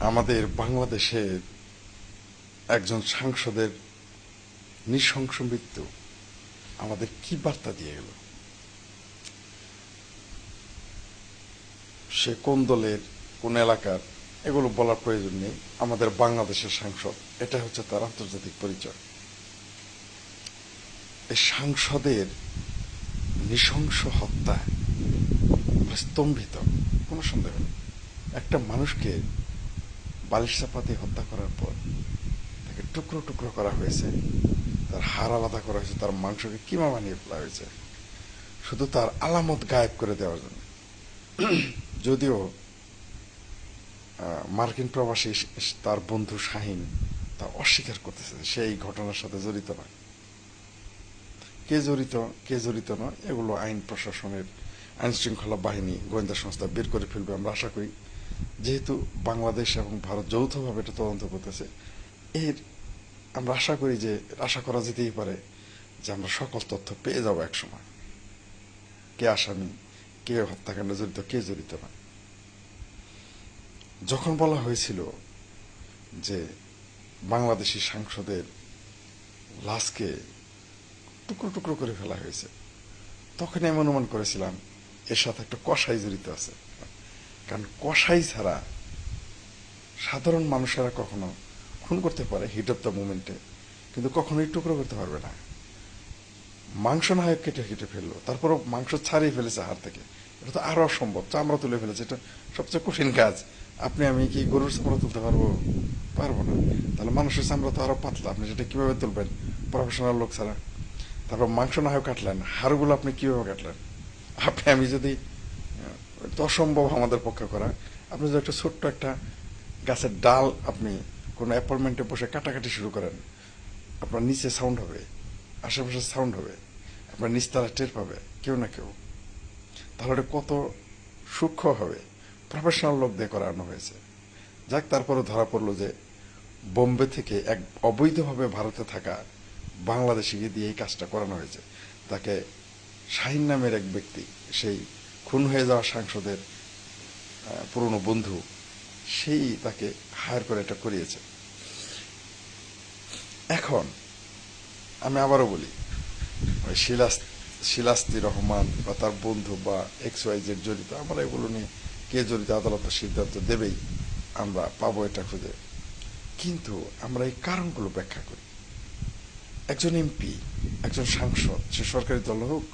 আমাদের বাংলাদেশের একজন সাংসদের নৃশংস মৃত্যু আমাদের কি বার্তা দিয়ে গেল? সে কোন দলের, কোন এলাকার, এগুলো বলার প্রয়োজন নেই। আমাদের বাংলাদেশের সাংসদ এটা হচ্ছে তার আন্তর্জাতিক পরিচয়। এই সাংসদের নৃশংস হত্যা স্তম্ভিত, কোনো সন্দেহ নেই। একটা মানুষকে বালিশ চাপাতে হত্যা করার পর তাকে টুকরো টুকরো করা হয়েছে। তার হাড় আলাদা করা হয়েছে, তার মাংসকে কিমা বানিয়ে ফেলা হয়েছে। শুধু তার আলামত গায়েব করে দেওয়ার জন্য। যদিও মার্কিন প্রবাসী তার বন্ধু শাহিন তা অস্বীকার করতেছে সেই ঘটনার সাথে জড়িত নয় কে জড়িত কে জড়িত নয় এগুলো আইন প্রশাসনের আইন শৃঙ্খলা বাহিনী গোয়েন্দা সংস্থা বের করে ফেলবে আমরা আশা করি। যেহেতু বাংলাদেশ এবং ভারত যৌথভাবে এটা তদন্ত করতেছে, এর আমরা আশা করি যে, আশা করা যেতেই পারে যে আমরা সকল তথ্য পেয়ে যাব একসময়। কে আসামি, কে হত্যাকাণ্ডে জড়িত, কে জড়িত না। যখন বলা হয়েছিল যে বাংলাদেশি সাংসদের লাশকে টুকরো টুকরো করে ফেলা হয়েছে তখন আমি অনুমান করেছিলাম, এর সাথে একটা কষাই জড়িত আছে। কারণ কষাই ছাড়া সাধারণ মানুষেরা কখনো খুন করতে পারে হিট অফ দ্য মুমেন্টে কিন্তু কখনোই টুকরো করতে পারবে না। মাংস না হয় কেটে কেটে ফেলল, তারপরও মাংস ছাড়িয়ে ফেলেছে হাড় থেকে। এটা তো আরও অসম্ভব, চামড়া তুলে ফেলেছে, এটা সবচেয়ে কঠিন কাজ। আপনি, আমি কি গরুর চামড়া তুলতে পারব? পারব না। তাহলে মানুষের চামড়া তো আরও পাতলা, আপনি সেটা কীভাবে তুলবেন? প্রফেশনাল লোক ছাড়া। তারপর মাংস না হয় কাটলেন, হাড়গুলো আপনি কীভাবে কাটলেন? আপনি, আমি যদি অসম্ভব আমাদের পক্ষে করা। আপনি যদি একটা ছোট্ট একটা গাছের ডাল আপনি কোনো অ্যাপয়েন্টমেন্টে বসে কাটাকাটি শুরু করেন, আপনার নিচে সাউন্ড হবে, আশেপাশে সাউন্ড হবে, আপনার নিচতলা টের পাবে, কেউ না কেউ। তাহলে কত সূক্ষ্ম হবে প্রফেশনাল লোক দিয়ে করানো হয়েছে। যাক তারপরে ধরা পড়ল যে বোম্বে থেকে এক অবৈধভাবে ভারতে থাকা বাংলাদেশিকে দিয়ে এই কাজটা করানো হয়েছে। তাকে শাহিন নামের এক ব্যক্তি, সেই খুন হয়ে যাওয়া সাংসদের পুরনো বন্ধু, সেই তাকে হায়ার করে এটা করিয়েছে। এখন আমি আবারও বলি, ওই শিলাস শিলাস্তি রহমান বা তার বন্ধু বা এক্স ওয়াই জেড জড়িত, আমরা এগুলো নিয়ে কে জড়িত আদালত সিদ্ধান্ত দেবেই, আমরা পাবো এটা খুঁজে। কিন্তু আমরা এই কারণগুলো ব্যাখ্যা করি। একজন এমপি, একজন সাংসদ, সে সরকারি দল হোক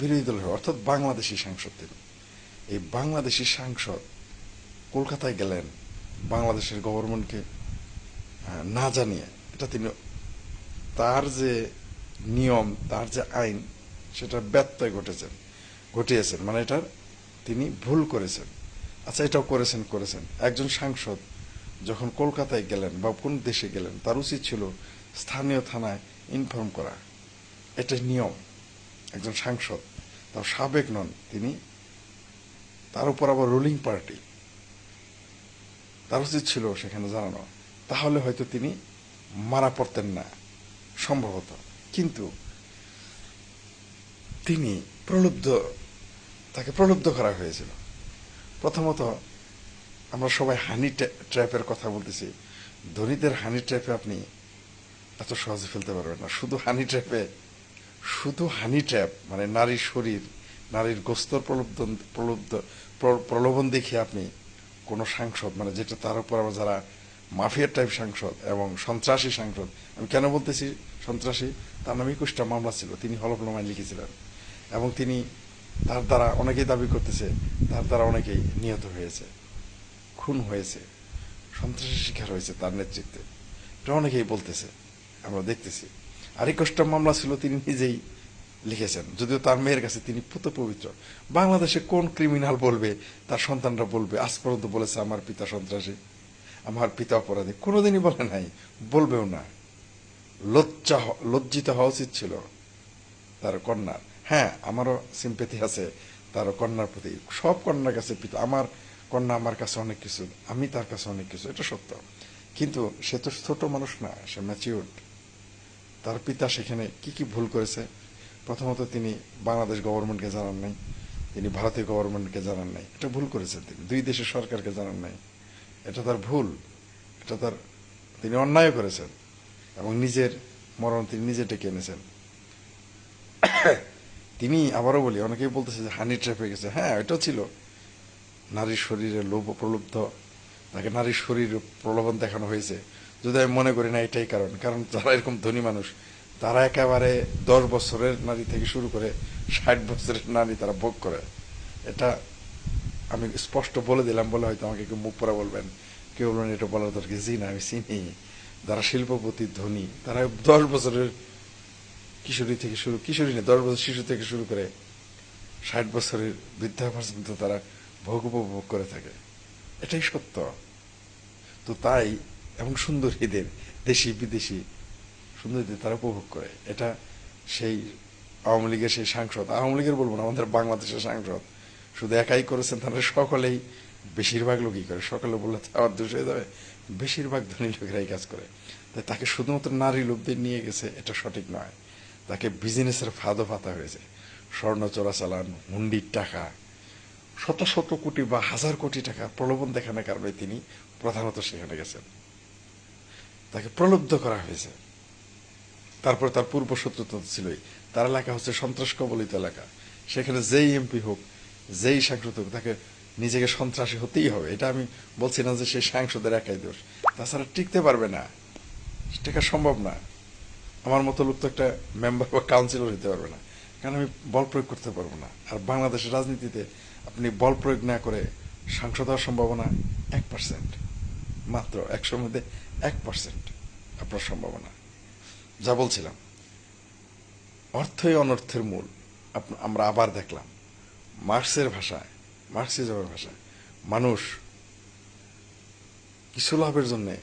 বিরোধী দল হোক অর্থাৎ বাংলাদেশি সাংসদ তিনি। এই বাংলাদেশি সাংসদ কলকাতায় গেলেন, বাংলাদেশের গভর্নমেন্টকে না জানিয়ে, এটা তিনি তার যে নিয়ম, তার যে আইন সেটা ব্যত্যয় ঘটেছেন, ঘটিয়েছেন। মানে এটার তিনি ভুল করেছেন। আচ্ছা এটাও করেছেন করেছেন। একজন সাংসদ যখন কলকাতায় গেলেন বা কোন দেশে গেলেন, তার উচিত ছিল স্থানীয় থানায় ইনফর্ম করা। এটা নিয়ম। একজন সাংসদ, তার সাবেক নন তিনি, তার উপর আবার রুলিং পার্টি তার উচিত ছিল সেখানে জানানো। তাহলে হয়তো তিনি মারা পড়তেন না, সম্ভবত। কিন্তু তিনি প্রলুব্ধ, তাকে প্রলুব্ধ করা হয়েছিল। প্রথমত আমরা সবাই হানি ট্র্যাপের কথা বলতেছি। ধনীদের হানি ট্র্যাপে আপনি এত সহজে ফেলতে পারবেন না। শুধু হানি ট্র্যাপে শুধু হানি ট্র্যাপ মানে নারীর শরীর, নারীর গোস্তর প্রলুব্ধ প্রলুব্ধ, প্র- প্রলোভন দেখে আপনি কোনো সাংসদ মানে যেটা তার উপর আবার যারা মাফিয়ার টাইপ সাংসদ এবং সন্ত্রাসী সাংসদ, আমি কেন বলতেছি সন্ত্রাসী? তার নামে একুশটা মামলা ছিল, তিনি হলফনামায় লিখেছিলেন। এবং তিনি তার দ্বারা অনেকেই দাবি করতেছে, তার দ্বারা অনেকেই নিহত হয়েছে, খুন হয়েছে সন্ত্রাসী শিকার হয়েছে তার নেতৃত্বে। এটা অনেকেই বলতেছে, আমরা দেখতেছি। আর একুশটা মামলা ছিল, তিনি নিজেই লিখেছেন। যদিও তার মেয়ের কাছে তিনি পুত পবিত্র। বাংলাদেশে কোন ক্রিমিনাল বলবে, তার সন্তানরা বলবে, আজ পর্যন্ত বলেছে আমার পিতা সন্ত্রাসী, আমার পিতা অপরাধী। কোনোদিনই বলে নাই, বলবেও না। লজ্জা লজ্জিত হওয়া উচিত ছিল তার কন্যার। হ্যাঁ আমারও সিম্পেথি আছে তার কন্যার প্রতি। সব কন্যার কাছে পিতা আমার কন্যা আমার কাছে অনেক কিছু, আমি তার কাছে অনেক কিছু, এটা সত্য। কিন্তু সে তো ছোট মানুষ না, সে ম্যাচিউর্ড তার পিতা সেখানে কি কি ভুল করেছে? প্রথমত তিনি বাংলাদেশ গভর্নমেন্টকে জানান নাই, তিনি ভারতীয় গভর্নমেন্টকে জানান নাই। এটা ভুল করেছেন তিনি, দুই দেশের সরকারকে জানান নাই। এটা তার ভুল, এটা তার, তিনি অন্যায় করেছেন এবং নিজের মরণ তিনি নিজে ডেকে এনেছেন। তিনি আবারও বলি, অনেকেই বলতেছে যে হানি ট্র্যাপে গেছে। হ্যাঁ এটাও ছিল। নারীর শরীরে লোভ প্রলুব্ধ, তাকে নারীর শরীর প্রলোভন দেখানো হয়েছে। যদি আমি মনে করি না, এটাই কারণ। কারণ যারা এরকম ধনী মানুষ, তারা একেবারে দশ বছরের নারী থেকে শুরু করে ষাট বছরের নারী তারা ভোগ করে। এটা আমি স্পষ্ট বলে দিলাম বলে হয়তো আমাকে কেউ মুখ পড়া বলবেন। কেউ বলবেন, এটা বলার দরকার জি না, আমি চিনি। যারা শিল্পপতি, ধনী, তারা দশ বছরের কিশোরী থেকে শুরু, কিশোরী না, দশ বছর শিশু থেকে শুরু করে ষাট বছরের বৃদ্ধা পর্যন্ত তারা ভোগ উপভোগ করে থাকে। এটাই সত্য। তো তাই এবং সুন্দরীদের দেশি বিদেশি সুন্দরীদের তারা উপভোগ করে। এটা সেই আওয়ামী লীগের সেই সাংসদ। আওয়ামী লীগের বলব না, আমাদের বাংলাদেশের সাংসদ। শুধু একাই করেছেন, তারা সকলেই বেশিরভাগ লোকই করে। সকলে বললে আবার দোষ হয়ে যাবে। বেশিরভাগ ধনী লোকেরাই কাজ করে। তাই তাকে শুধুমাত্র নারী লোকদের নিয়ে গেছে, এটা সঠিক নয়। তাকে বিজনেসের ফাঁদও পাতা হয়েছে। স্বর্ণ চোরাচালান হুন্ডির টাকা, শত শত কোটি বা হাজার কোটি টাকা প্রলোভন দেখানোর কারণে তিনি প্রধানত সেখানে গেছেন। তাকে প্রলুব্ধ করা হয়েছে। তারপরে তার পূর্ব শত্রুতা ছিলই তার এলাকা হচ্ছে সন্ত্রাস কবলিত এলাকা। সেখানে যেই এমপি হোক, যেই সাংসদ হোক, তাকে নিজেকে সন্ত্রাসী হতেই হবে। এটা আমি বলছি না যে সেই সাংসদের একাই দোষ। তাছাড়া টিকতে পারবে না। টেকা সম্ভব না। আমার মতো লোক তো একটা মেম্বার বা কাউন্সিলর হতে পারবে না। কারণ আমি বল প্রয়োগ করতে পারব না। আর বাংলাদেশের রাজনীতিতে আপনি বল প্রয়োগ না করে সাংসদ হওয়ার সম্ভাবনা এক পার্সেন্ট মাত্র একশোর মধ্যে এক পার্সেন্ট আপনার সম্ভাবনা। যা বলছিলাম, অর্থই অনর্থের মূল। আমরা আবার দেখলাম, মার্ক্সের ভাষায়, মার্ক্সিজমের ভাষায় মানুষ কিছু লাভের জন্যে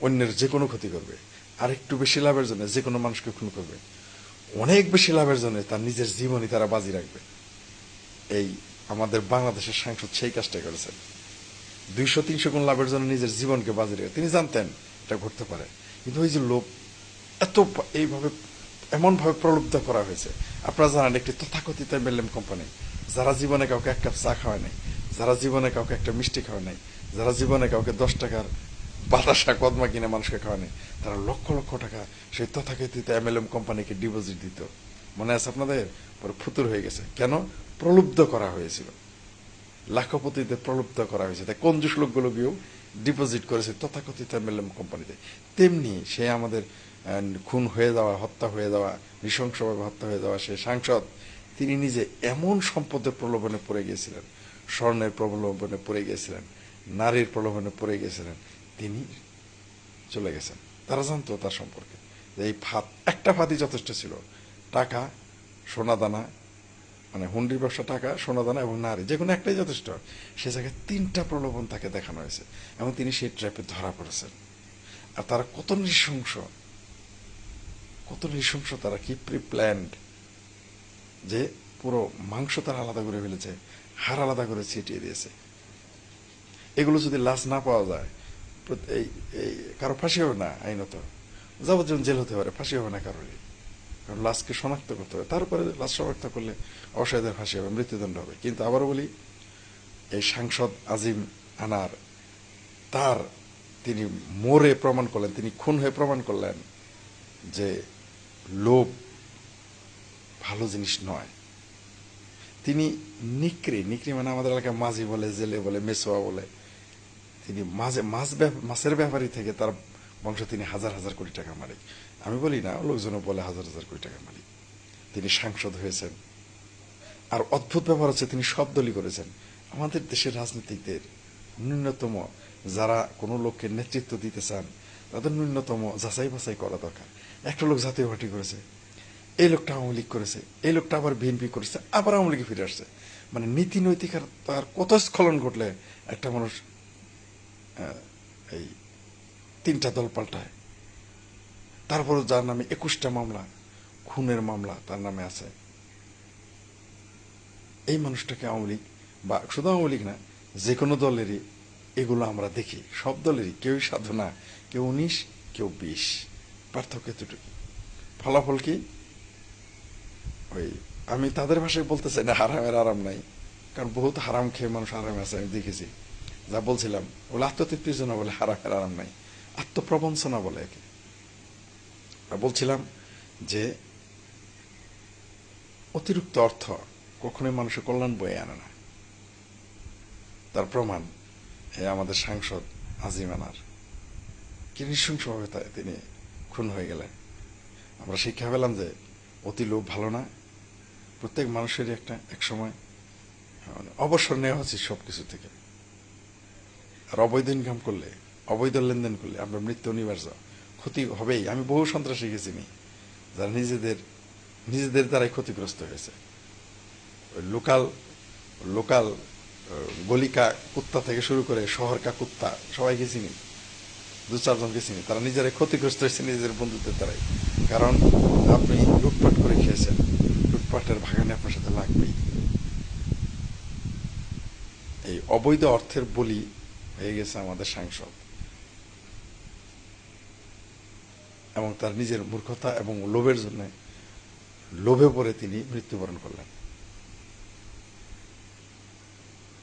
অন্যের যে কোনো ক্ষতি করবে, আর একটু বেশি লাভের জন্য যে কোনো মানুষকে খুন করবে। অনেক বেশি লাভের জন্য তার নিজের জীবনই তারা বাজি রাখবে। এই আমাদের বাংলাদেশের সাংসদ সেই কাজটাই করেছেন। দুইশো তিনশো গুণ লাভের জন্য নিজের জীবনকে বাজি রেখে তিনি জানতেন এটা ঘটতে পারে। কিন্তু ওই যে লোভ, এত এইভাবে এমনভাবে প্রলুব্ধ করা হয়েছে। আপনারা জানেন একটি তথাকথিত এমএলএম কোম্পানি। যারা জীবনে কাউকে এক কাপ চা খাওয়ায় নাই, যারা জীবনে কাউকে একটা মিষ্টি খাওয়ায় নাই, যারা জীবনে কাউকে দশ টাকার বাতাসা কদমা কিনে মানুষকে খাওয়ায় নাই, তারা লক্ষ লক্ষ টাকা সেই তথাকথিত এমএলএম কোম্পানিকে ডিপোজিট দিত। মনে আছে আপনাদের? পরে ফুতুর হয়ে গেছে। কেন? প্রলুব্ধ করা হয়েছিল। লাখপতিতে প্রলুব্ধ করা হয়েছে। তাই কঞ্জুস লোকগুলো গিয়েও ডিপোজিট করেছে? তথাকথিত এমএলএম কোম্পানিতে তেমনি সে আমাদের খুন হয়ে যাওয়া, হত্যা হয়ে যাওয়া, নৃশংসভাবে হত্যা হয়ে যাওয়া সে সাংসদ, তিনি নিজে এমন সম্পদের প্রলোভনে পড়ে গিয়েছিলেন। স্বর্ণের প্রলোভনে পড়ে গিয়েছিলেন, নারীর প্রলোভনে পড়ে গিয়েছিলেন, তিনি চলে গেছেন। তারা জানতো তার সম্পর্কে। এই ফাঁদ, একটা ফাঁদই যথেষ্ট ছিল। টাকা সোনাদানা মানে হুন্ডির ব্যবসা টাকা, সোনাদানা এবং নারী যে কোনো একটাই যথেষ্ট, সে জায়গায় তিনটা প্রলোভন তাকে দেখানো হয়েছে এবং তিনি সেই ট্র্যাপে ধরা পড়েছেন। আর তারা কত নৃশংস কত নৃশংস তারা কি প্রি প্ল্যান্ড যে পুরো মাংস তারা আলাদা করে ফেলেছে, হাড় আলাদা করে ছিটিয়ে দিয়েছে। এগুলো যদি লাশ না পাওয়া যায় এই কারও ফাঁসি হবে না আইনত। যাবজ্জীবন জেল হতে পারে, ফাঁসি হবে না কারোরই। লাশকে শনাক্ত করতে হবে। তারপরে লাশ শনাক্ত করলে অসহায়দের ফাঁসি হবে, মৃত্যুদণ্ড হবে। কিন্তু আবারও বলি, এই সাংসদ আজিম আনার, তার তিনি মোরে প্রমাণ করলেন, তিনি খুন হয়ে প্রমাণ করলেন যে লোভ ভালো জিনিস নয়। তিনি নিকরি নিকরি মানে আমাদের এলাকায় মাঝি বলে, জেলে বলে, মেসোয়া বলে, তিনি মাঝে মাছ মাছের ব্যাপারী থেকে তার বংশ তিনি হাজার হাজার কোটি টাকা মালিক। আমি বলি না, লোকজনও বলে হাজার হাজার কোটি টাকা মালিক। তিনি সাংসদ হয়েছেন। আর অদ্ভুত ব্যাপার হচ্ছে তিনি সব দলই করেছেন। আমাদের দেশের রাজনীতিকদের ন্যূনতম যারা কোনো লোককে নেতৃত্ব দিতে চান, তাদের ন্যূনতম যাচাই বাছাই করা দরকার। একটা লোক জাতীয় পার্টি করেছে, এই লোকটা আওয়ামী লীগ করেছে, এই লোকটা আবার বিএনপি করেছে, আবার আওয়ামী লীগে ফিরে আসছে। মানে নীতি নৈতিক আর তার কত স্খলন ঘটলে একটা মানুষ এই তিনটা দল পাল্টায়। তারপরও যার নামে একুশটা মামলা, খুনের মামলা তার নামে আছে। এই মানুষটাকে আওয়ামী লীগ বা শুধু আওয়ামী লীগ না যে কোনো দলেরই এগুলো আমরা দেখি। সব দলেরই, কেউই সাধু না কেউ উনিশ, কেউ বিশ। পার্থক্য এতটুকু। ফলাফল কি? ওই আমি তাদের ভাষায় বলতে চাই না, হারামের আরাম নাই। কারণ বহুত হারাম খেয়ে মানুষ আরামে আছে, আমি দেখেছি। যা বলছিলাম বলে আত্মতৃপ্তির জন্য বলে হারামের আরাম নাই। আত্মপ্রবঞ্চনা বলে একে। বলছিলাম যে অতিরিক্ত অর্থ কখনোই মানুষের কল্যাণ বয়ে আনে না। তার প্রমাণ আমাদের সাংসদ আজিম আনার। কি নৃশংসভাবে তিনি খুন হয়ে গেলেন। আমরা শিক্ষা পেলাম যে অতি লোভ ভালো না। প্রত্যেক মানুষেরই একটা এক সময় মানে অবসর নেওয়া উচিত সব কিছু থেকে। আর অবৈধ ইনকাম করলে অবৈধ লেনদেন করলে আমরা মৃত্যু অনিবার্য। ক্ষতি হবেই। আমি বহু সন্ত্রাসী গেছি যারা নিজেদের নিজেদের দ্বারাই ক্ষতিগ্রস্ত হয়েছে। লোকাল লোকাল গলিকা কুত্তা থেকে শুরু করে শহরকা কুত্তা সবাইকে চিনি দু চারজনকে চিনি তারা নিজেরাই ক্ষতিগ্রস্ত হয়েছে নিজেদের বন্ধুদের দ্বারাই। কারণ আপনি লুটপাট করে খেয়েছেন। লুটপাটের ভাগানে আপনার সাথে লাগবেই। এই অবৈধ অর্থের বলি হয়ে গেছে আমাদের সাংসদ। এবং তার নিজের মূর্খতা এবং লোভের জন্য লোভে পড়ে তিনি মৃত্যুবরণ করলেন।